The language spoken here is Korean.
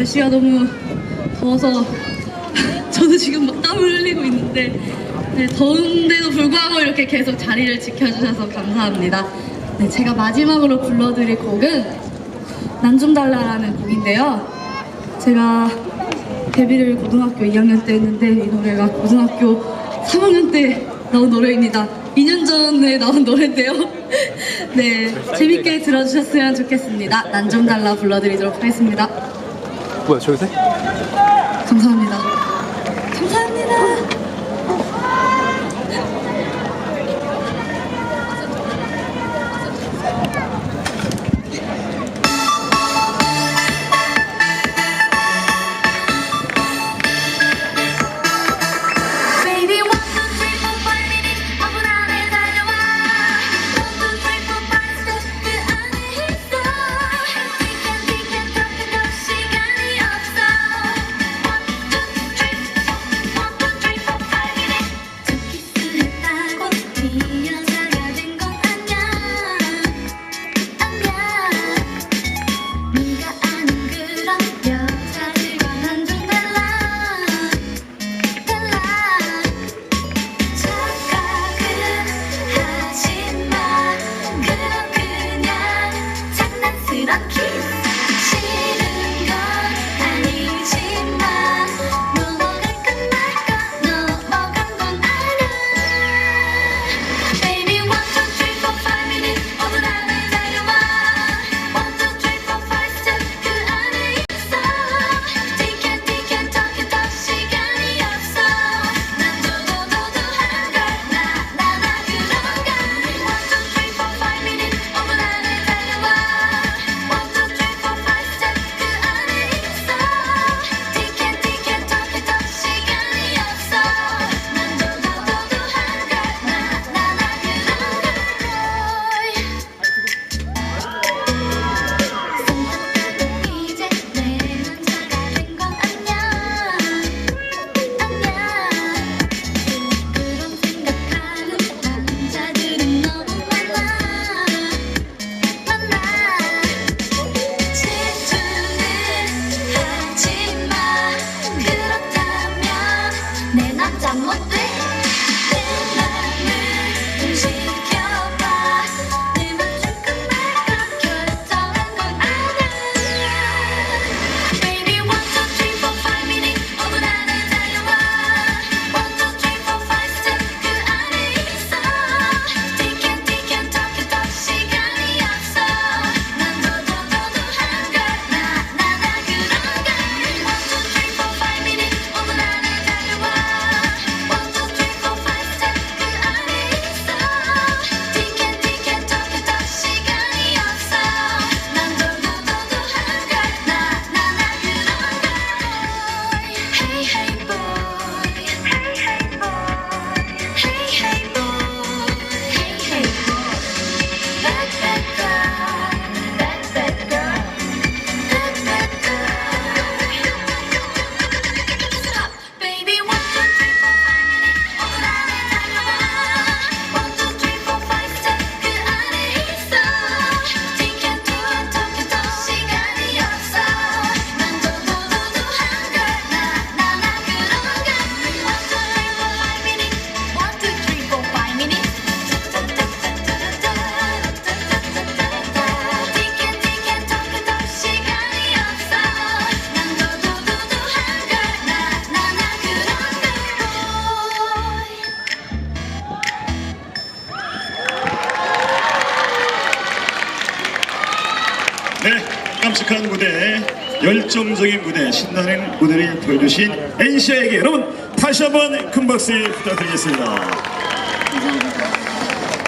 날씨가 너무 더워서 저도 지금 막 땀을 흘리고 있는데 네, 더운데도 불구하고 이렇게 계속 자리를 지켜주셔서 감사합니다. 네, 제가 마지막으로 불러드릴 곡은 난 좀 달라라는 곡인데요. 제가 데뷔를 고등학교 2학년 때 했는데 이 노래가 고등학교 3학년 때 나온 노래입니다. 2년 전에 나온 노래인데요. 네, 재밌게 들어주셨으면 좋겠습니다. 난 좀 달라 불러드리도록 하겠습니다. 뭐야 저기서? 감사합니다. hate, 네, 깜찍한 무대, 열정적인 무대, 신나는 무대를 보여주신 NC에게 여러분 다시 한번 큰 박수 부탁드리겠습니다. 감사합니다.